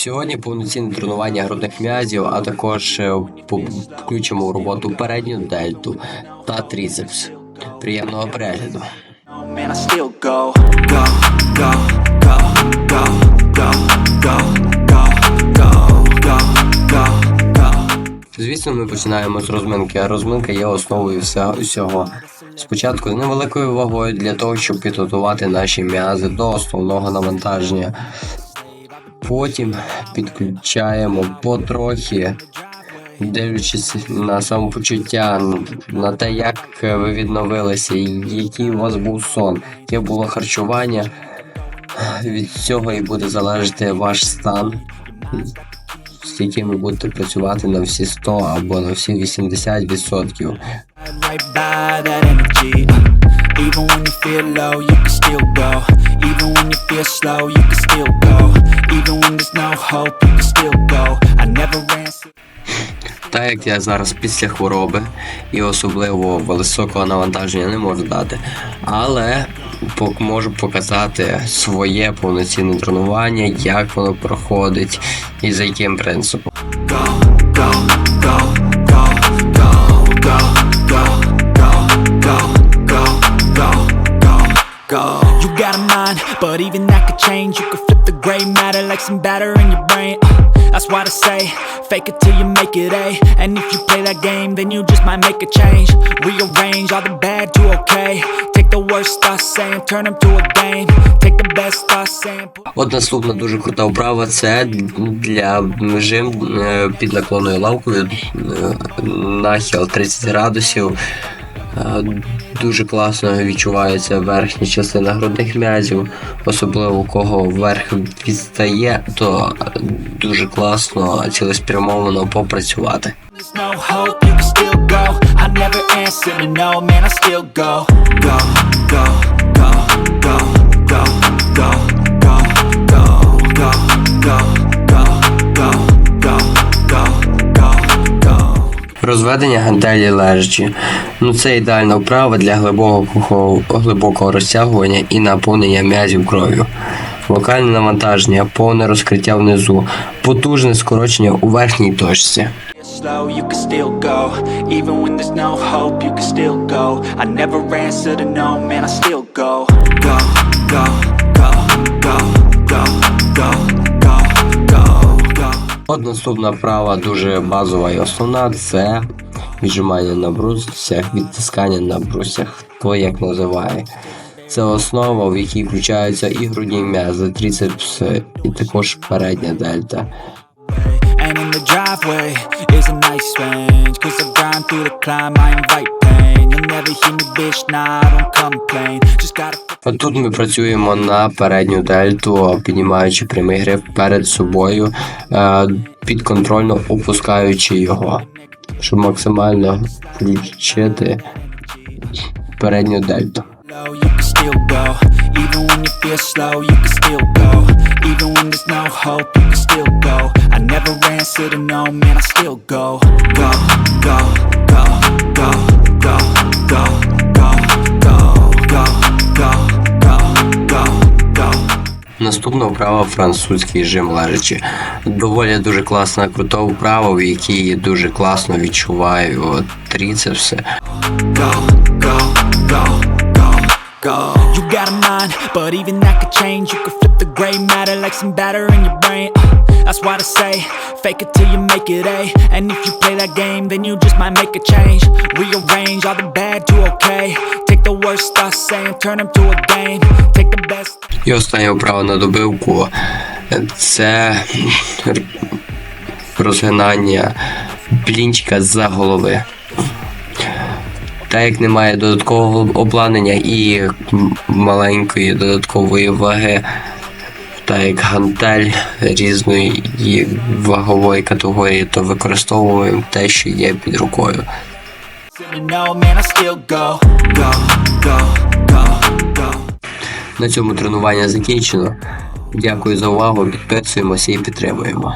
Сьогодні повноцінне тренування грудних м'язів, а також включимо в роботу передню дельту та тріцепс. Приємного перегляду. Звісно, ми починаємо з розминки, а розминка є основою всього. Спочатку з невеликою вагою для того, щоб підготувати наші м'язи до основного навантаження. Потім підключаємо потрохи, дивлячись на самопочуття, на те, як ви відновилися, який у вас був сон, яке було харчування. Від цього і буде залежати ваш стан, з яким ви будете працювати на всі 100 або на всі 80%. Right by that energy. uh, Even when you feel low, you can still go. Even when you feel slow, you can still go. Even when there's no hope, you can still go. I never ran. Так як я зараз після хвороби і особливо високого навантаження не можу дати, але можу показати своє повноцінне тренування, як воно проходить і за яким принципом. Go, go, go, like some batter in your brain. Uh, that's why I say, fake it till you make it A. And if you play that game, then you just might make a change. Rearrange all the bad to okay. Take the worst thoughts saying, turn them to a game. Take the best thoughts saying. put- От наступна дуже крута вправа це для жим е, під наклонною лавкою е, нахил 30 градусів. Е, дуже класно відчувається верхня частина грудних м'язів, особливо у кого верх відстає, то дуже класно цілеспрямовано попрацювати. go, go, go, go, go, go. Розведення гантелі лежачі. Ну це ідеальна вправа для глибокого, глибокого розтягування і наповнення м'язів кров'ю. Локальне навантаження, повне розкриття внизу, потужне скорочення у верхній точці. Slow, you От наступна вправа дуже базова і основна це віджимання на брусях, відтискання на брусьях, хто як називає. Це основа, в якій включаються і грудні м'язи, трицепси, і також передня дельта. Cause I grind through the climb, I invite pain. You'll never hear me, bitch, nah, I don't complain. Just gotta От Тут ми працюємо на передню дельту, піднімаючи прямий гриф перед собою, е, підконтрольно опускаючи його, щоб максимально включити передню дельту. Even when you feel slow, you can still go Even when there's no hope, you can still go I never answer to no, man, I still go Go, go, go, go, go, go, go, go, go, go, go, go, Наступна вправа французький жим лежачи. Доволі дуже класна крута вправа, в якій дуже класно відчуваю go, go, but even that could change. You could flip the gray matter like some batter in your brain. Uh, that's why I say, fake it till you make it A. And if you play that game, then you just might make a change. Rearrange all the bad to okay. Take the worst thoughts saying, turn them to a game. Take the best. І остання вправа на добивку це розгинання блінчика за голови. Так як немає додаткового обладнання і маленької додаткової ваги, так як гантель різної вагової категорії, то використовуємо те, що є під рукою. На цьому тренування закінчено. Дякую за увагу. Підписуємося і підтримуємо.